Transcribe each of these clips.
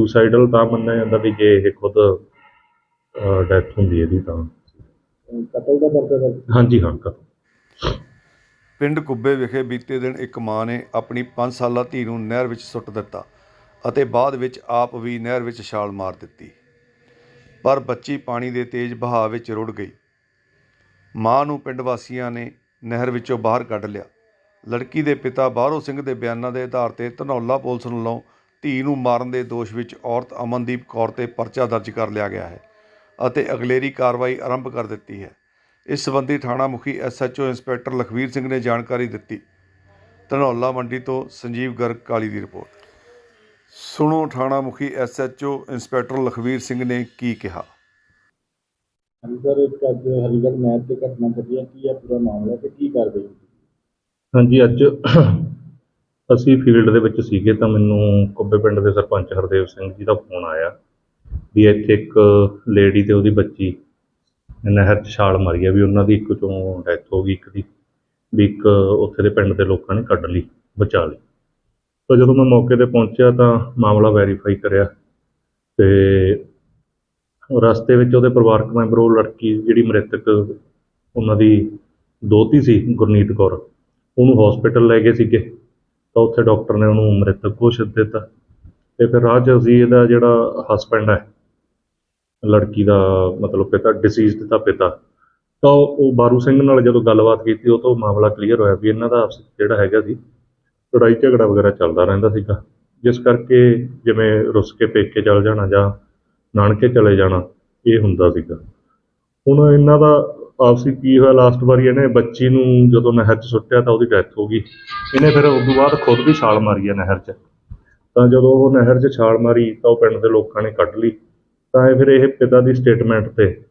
Suicidal ਤਾਂ ਮੰਨਿਆ ਜਾਂਦਾ ਵੀ ਜੇ ਇਹ ਖੁਦ ਡੈਥ ਹੁੰਦੀ ਇਹਦੀ ਤਾਂ। ਕਤਲ ਦਾ ਪਰਚਾ ਦਰਜ ਹਾਂਜੀ ਹਾਂ ਕਤਲ। ਪਿੰਡ ਕੁੱਬੇ ਵਿਖੇ ਬੀਤੇ ਦਿਨ ਇੱਕ ਮਾਂ ਨੇ ਆਪਣੀ 5 ਸਾਲਾ ਧੀ ਨੂੰ ਨਹਿਰ ਵਿੱਚ ਸੁੱਟ ਦਿੱਤਾ ਅਤੇ ਬਾਅਦ ਵਿੱਚ ਆਪ ਵੀ ਨਹਿਰ ਵਿੱਚ ਛਾਲ ਮਾਰ ਦਿੱਤੀ। ਪਰ ਬੱਚੀ ਪਾਣੀ ਦੇ ਤੇਜ਼ ਵਹਾਅ ਵਿੱਚ ਰੁੜ ਗਈ। ਮਾਂ ਨੂੰ ਪਿੰਡ ਵਾਸੀਆਂ ਨੇ ਨਹਿਰ ਵਿੱਚੋਂ ਬਾਹਰ ਕੱਢ ਲਿਆ। ਲੜਕੀ ਦੇ ਪਿਤਾ ਬਾਹਰੋ ਸਿੰਘ ਦੇ ਬਿਆਨਾਂ ਦੇ ਆਧਾਰ ਤੇ ਧਨੌਲਾ ਪੁਲਿਸ ਵੱਲੋਂ ਧੀ ਨੂੰ ਮਾਰਨ ਦੇ ਦੋਸ਼ ਵਿੱਚ ਔਰਤ ਅਮਨਦੀਪ ਕੌਰ ਤੇ ਪਰਚਾ ਦਰਜ ਕਰ ਲਿਆ ਗਿਆ ਹੈ ਅਤੇ ਅਗਲੇਰੀ ਕਾਰਵਾਈ ਆਰੰਭ ਕਰ ਦਿੱਤੀ ਹੈ। ਇਸ ਸੰਬੰਧੀ ਥਾਣਾ ਮੁਖੀ ਐਸਐਚਓ ਇੰਸਪੈਕਟਰ ਲਖਵੀਰ ਸਿੰਘ ਨੇ ਜਾਣਕਾਰੀ ਦਿੱਤੀ। ਧਨੌਲਾ ਮੰਡੀ ਤੋਂ ਸੰਜੀਵ ਗਰਗ ਕਾਲੀ ਦੀ ਰਿਪੋਰਟ। ਸੁਣੋ ਥਾਣਾ ਮੁਖੀ ਐਸਐਚਓ ਇੰਸਪੈਕਟਰ ਲਖਵੀਰ ਸਿੰਘ ਨੇ ਕੀ ਕਿਹਾ। ਹਾਂਜੀ ਸਰ ਇੱਕ ਅੱਜ ਹਰੀਗੜ੍ਹ ਮੈਚ ਤੇ ਘਟਨਾ ਘਟੀ ਹੈ। ਕੀ ਹੈ ਪੂਰਾ ਮਾਮਲਾ ਤੇ ਕੀ ਕਰਦੇ ਹੋ ਹਾਂਜੀ ਅੱਜ ਅਸੀਂ ਫੀਲਡ ਦੇ ਵਿੱਚ ਸੀਗੇ ਤਾਂ ਮੈਨੂੰ ਕੁੱਬੇ ਪਿੰਡ ਦੇ ਸਰਪੰਚ ਹਰਦੇਵ ਸਿੰਘ ਜੀ ਦਾ ਫੋਨ ਆਇਆ ਵੀ ਇੱਥੇ ਇੱਕ ਲੇਡੀ ਤੇ ਉਹਦੀ ਬੱਚੀ ਨਹਿਰ 'ਚ ਛਾਲ ਮਾਰੀ ਆ ਵੀ ਉਹਨਾਂ ਦੀ ਇੱਕ ਚੋਂ ਡੈਥ ਹੋ ਗਈ ਇੱਕ ਦੀ, ਵੀ ਇੱਕ ਉੱਥੇ ਦੇ ਪਿੰਡ ਦੇ ਲੋਕਾਂ ਨੇ ਕੱਢ ਲਈ, ਬਚਾ ਲਈ। ਤਾਂ ਜਦੋਂ ਮੈਂ ਮੌਕੇ ਤੇ ਪਹੁੰਚਿਆ ਤਾਂ ਮਾਮਲਾ ਵੈਰੀਫਾਈ ਕਰਿਆ ਤੇ ਰਸਤੇ ਵਿੱਚ ਉਹਦੇ ਪਰਿਵਾਰਕ ਮੈਂਬਰ, ਉਹ ਲੜਕੀ ਜਿਹੜੀ ਮ੍ਰਿਤਕ ਉਹਨਾਂ ਦੀ ਦੋਤੀ ਸੀ ਗੁਰਨੀਤ ਕੌਰ, ਉਹਨੂੰ ਹਸਪੀਟਲ ਲੈ ਗਏ ਸੀਗੇ। ਤਾਂ ਉੱਥੇ ਡਾਕਟਰ ਨੇ ਉਹਨੂੰ ਮ੍ਰਿਤਕ ਘੋਸ਼ਿਤ ਦਿੱਤਾ। ਤੇ ਫਿਰ ਰਾਜ 'ਚ ਦਾ ਜਿਹੜਾ ਹਸਬੈਂਡ ਹੈ, ਲੜਕੀ ਦਾ ਮਤਲਬ ਪਿਤਾ ਡਿਸੀਜ਼ਡ ਦਾ ਪਿਤਾ, ਤਾਂ ਉਹ ਬਾਰੂ ਸਿੰਘ ਨਾਲ ਜਦੋਂ ਗੱਲਬਾਤ ਕੀਤੀ, ਉਹ ਤੋਂ ਮਾਮਲਾ ਕਲੀਅਰ ਹੋਇਆ ਵੀ ਇਹਨਾਂ ਦਾ ਆਪਸ ਜਿਹੜਾ ਹੈਗਾ ਸੀ, ਲੜਾਈ ਝਗੜਾ ਵਗੈਰਾ ਚੱਲਦਾ ਰਹਿੰਦਾ ਸੀਗਾ। ਜਿਸ ਕਰਕੇ ਜਿਵੇਂ ਰੁੱਸ ਕੇ ਪੇਕੇ ਚਲ ਜਾਣਾ ਜਾਂ ਨਾਨਕੇ ਚਲੇ ਜਾਣਾ, ਇਹ ਹੁੰਦਾ ਸੀਗਾ। ਹੁਣ ਇਹਨਾਂ ਦਾ ਆਪਸੀ ਕੀ ਹੋਇਆ ਲਾਸਟ ਵਾਰੀ ਇਹਨੇ ਬੱਚੀ ਨੂੰ ਜਦੋਂ ਨਹਿਰ 'ਚ ਸੁੱਟਿਆ ਤਾਂ ਉਹਦੀ ਡੈਥ ਹੋ ਗਈ। ਇਹਨੇ ਫਿਰ ਉਸ ਤੋਂ ਬਾਅਦ ਖੁਦ ਵੀ ਛਾਲ ਮਾਰੀ ਹੈ ਨਹਿਰ 'ਚ। ਤਾਂ ਜਦੋਂ ਉਹ ਨਹਿਰ 'ਚ ਛਾਲ ਮਾਰੀ ਤਾਂ ਉਹ ਪਿੰਡ ਦੇ ਲੋਕਾਂ ਨੇ ਕੱਢ ਲਈ। ਤਾਂ ਇਹ ਫਿਰ ਇਹ ਪਿਤਾ ਦੀ ਸਟੇਟਮੈਂਟ ਤੇ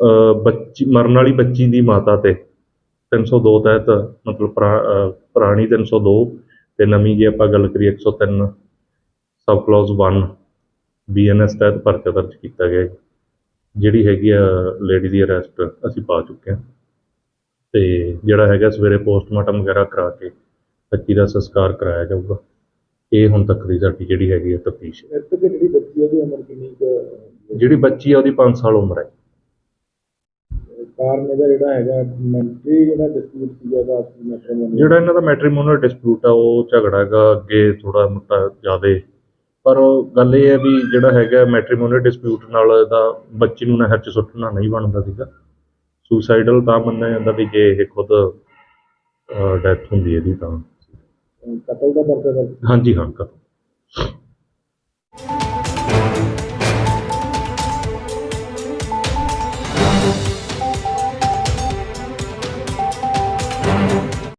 ਅ, ਬੱਚੀ ਮਰਨ ਵਾਲੀ ਬੱਚੀ ਦੀ ਮਾਤਾ ਤੇ 302 ਤਹਿਤ ਮਤਲਬ ਪੁਰਾ- ਅ, ਪੁਰਾਣੀ 302 ਤੇ ਨਵੀਂ ਜੇ ਆਪਾਂ ਗੱਲ ਕਰੀਏ 103 ਸਬ ਕਲੌਜ਼ 1 ਬੀਐਨਐਸ ਤਹਿਤ ਪਰਚਾ ਦਰਜ ਕੀਤਾ ਗਿਆ ਹੈ। ਜਿਹੜੀ ਹੈਗੀ ਆ ਲੇਡੀ ਦੀ ਅਰੈਸਟ ਅਸੀਂ ਪਾ ਚੁੱਕੇ ਹਾਂ। ਤੇ ਜਿਹੜਾ ਹੈਗਾ ਸਵੇਰੇ ਪੋਸਟਮਾਰਟਮ ਵਗੈਰਾ ਕਰਾ ਕੇ ਬੱਚੀ ਦਾ ਸੰਸਕਾਰ ਕਰਾਇਆ ਜਾਊਗਾ। ਇਹ ਹੁਣ ਤੱਕ ਦੀ ਸਾਡੀ ਜਿਹੜੀ ਹੈਗੀ ਹੈ। ਤਫਤੀਸ਼ ਜਿਹੜੀ ਬੱਚੀ ਉਹਦੀ ਉਮਰ ਕਿੰਨੀ ਕੁ ਜਿਹੜੀ ਬੱਚੀ ਆ ਉਹਦੀ 5 ਸਾਲ ਉਮਰ ਹੈ। ਕਾਰਨ ਇਹਦਾ ਜਿਹੜਾ ਹੈਗਾ ਮੈਂਟਰੀ ਜਿਹੜਾ ਡਿਸਪਿਊਟ ਸੀਗਾ ਉਹਦਾ ਆਪਸੀ ਮੈਟਰਮੋਨੀ ਜਿਹੜਾ ਇਹਨਾਂ ਦਾ ਮੈਟ੍ਰੀਮੋਨੀਅਲ ਡਿਸਪਿਊਟ ਆ ਉਹ ਝਗੜਾ ਹੈਗਾ ਅੱਗੇ ਥੋੜਾ ਮੋਟਾ ਜ਼ਿਆਦੇ ਪਰ ਉਹ ਗੱਲ ਇਹ ਹੈ ਵੀ ਜਿਹੜਾ ਹੈਗਾ ਮੈਟ੍ਰੀਮੋਨੀਅਲ ਡਿਸਪਿਊਟ ਨਾਲ ਇਹਦਾ ਬੱਚੀ ਨੂੰ ਨਹਿਰ 'ਚ ਸੁੱਟਣਾ ਨਹੀਂ ਬਣਦਾ ਸੀਗਾ। ਸੁਸਾਈਡਲ ਤਾਂ ਮੰਨਿਆ ਜਾਂਦਾ ਵੀ ਜੇ ਇਹ ਖੁਦ ਡੈਥ ਹੁੰਦੀ ਇਹਦੀ ਤਾਂ। ਕਤਲ ਦਾ ਪਰਚਾ ਦਰਜ ਹਾਂਜੀ ਹਾਂ ਕਤਲ।